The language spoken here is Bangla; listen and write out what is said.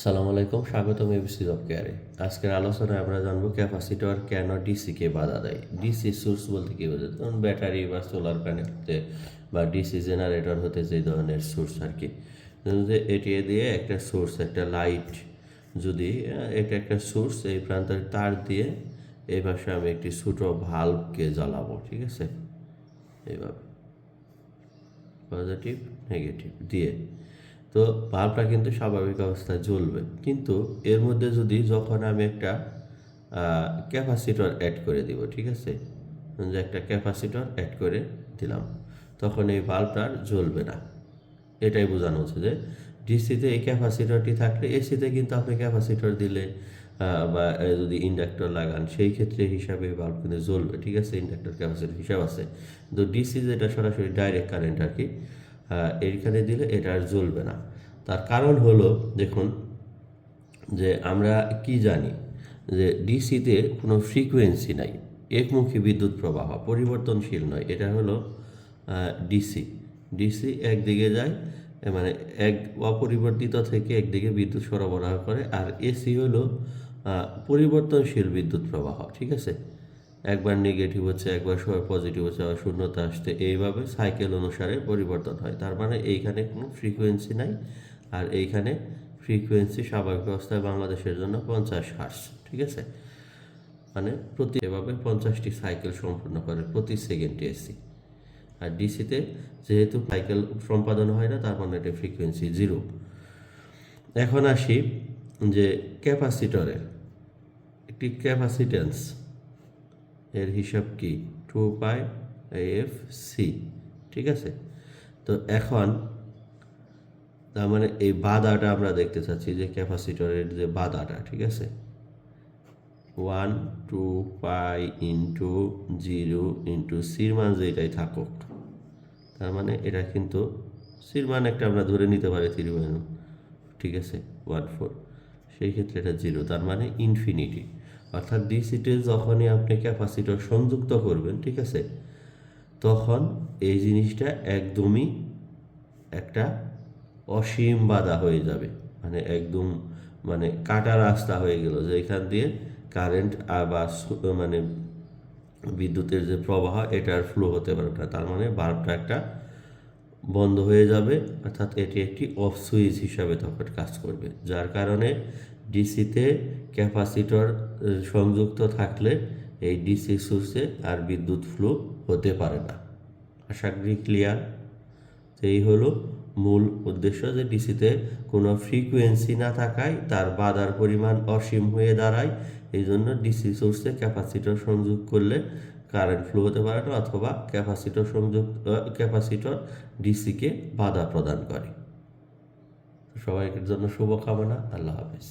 আসসালামু আলাইকুম, স্বাগতম এবিসি জব কেয়ারে। আজকের আলোচনায় আমরা জানব ক্যাপাসিটর কেন ডিসিকে বাধা দেয়? ডিসি সোর্স বলতে কী বোঝায়? ধরুন ব্যাটারি বা সোলার প্যানেল হতে বা ডিসি জেনারেটর হতে যে ধরনের সোর্স আর কি। যে এটি দিয়ে একটা সোর্স একটা লাইট যদি এটা একটা সোর্স এই প্রান্তের তার দিয়ে এই পাশে আমি একটি ছোটো ভাল্বকে জ্বালাবো, ঠিক আছে? এইভাবে। পজিটিভ নেগেটিভ দিয়ে। তো বাল্বটা কিন্তু স্বাভাবিক অবস্থায় জ্বলবে। কিন্তু এর মধ্যে যদি যখন আমি একটা ক্যাপাসিটর অ্যাড করে দিব, ঠিক আছে? যে একটা ক্যাপাসিটর অ্যাড করে দিলাম, তখন এই বাল্বটা আর জ্বলবে না। এটাই বোঝানো হচ্ছে যে ডিসিতে এই ক্যাপাসিটরটি থাকলে এসিতে কিন্তু আপনি ক্যাপাসিটর দিলে বা যদি ইন্ডাক্টর লাগান, সেই ক্ষেত্রে হিসাবে বাল্ব কিন্তু জ্বলবে, ঠিক আছে? ইন্ডাক্টর ক্যাপাসিটর হিসাব আছে। কিন্তু ডিসি যেটা সরাসরি ডাইরেক্ট কারেন্ট আর কি এইখানে দিলে এটা আর জ্বলবে না। তার কারণ হলো, দেখুন, যে আমরা কি জানি, যে ডিসিতে কোনো ফ্রিকোয়েন্সি নাই, একমুখী বিদ্যুৎ প্রবাহ, পরিবর্তনশীল নয়, এটা হলো ডিসি। ডিসি একদিকে যায় মানে এক অপরিবর্তিত থেকে একদিকে বিদ্যুৎ সরবরাহ করে, আর এসি হলো পরিবর্তনশীল বিদ্যুৎ প্রবাহ, ঠিক আছে? একবার নেগেটিভ হচ্ছে, একবার পজিটিভ হচ্ছে, আবার শূন্যতা আসছে, এইভাবে সাইকেল অনুসারে পরিবর্তন হয়। তার মানে এইখানে কোনো ফ্রিকোয়েন্সি নাই, আর এইখানে ফ্রিকোয়েন্সি স্বাভাবিক অবস্থায় বাংলাদেশের জন্য পঞ্চাশ হার্স ঠিক আছে? মানে প্রতি এভাবে পঞ্চাশটি সাইকেল সম্পূর্ণ করে প্রতি সেকেন্ডে এসি আর ডিসিতে যেহেতু সাইকেল সম্পাদন হয় না, তার মানে এটা ফ্রিকোয়েন্সি জিরো এখন আসি যে ক্যাপাসিটরের, একটি ক্যাপাসিটেন্স এর হিসাব কি? টু পাই এফ সি ঠিক আছে? তো এখন তার মানে এই বাধাটা আমরা দেখতে চাচ্ছি যে ক্যাপাসিটরের যে বাধাটা, ঠিক আছে? One two pi into zero into সির মান যেটাই থাকুক, তার মানে এটা কিন্তু সির মান একটা আমরা ধরে নিতে পারি থ্রি ঠিক আছে? ওয়ান ফোর সেই ক্ষেত্রে এটা জিরো তার মানে ইনফিনিটি অর্থাৎ ডিসিতে যখনই আপনি ক্যাপাসিটর সংযুক্ত করবেন, ঠিক আছে? তখন এই জিনিসটা একদমই একটা অসীম বাধা হয়ে যাবে। মানে একদম মানে কাটা রাস্তা হয়ে গেল যে এখান দিয়ে কারেন্ট বা মানে বিদ্যুতের যে প্রবাহ এটার ফ্লো হতে পারবে না। তার মানে বাল্বটা একটা বন্ধ হয়ে যাবে। অর্থাৎ এটি একটি অফ সুইচ হিসাবে তখন কাজ করবে। যার কারণে ডিসিতে ক্যাপাসিটর সংযুক্ত থাকলে এই ডিসি সুইচে আর বিদ্যুৎ ফ্লো হতে পারে না। আশা করি ক্লিয়ার তো এই হলো মূল উদ্দেশ্য যে ডিসিতে কোনো ফ্রিকোয়েন্সি না থাকায় তার বাধার পরিমাণ অসীম হয়ে দাঁড়ায়। এই জন্য ডিসি সোর্সে ক্যাপাসিটর সংযোগ করলে কারেন্ট ফ্লো হতে পারে না অথবা ক্যাপাসিটর সংযোগ ক্যাপাসিটর ডিসিকে বাধা প্রদান করে। সবাইকে জন্য শুভকামনা। আল্লাহ হাফিজ।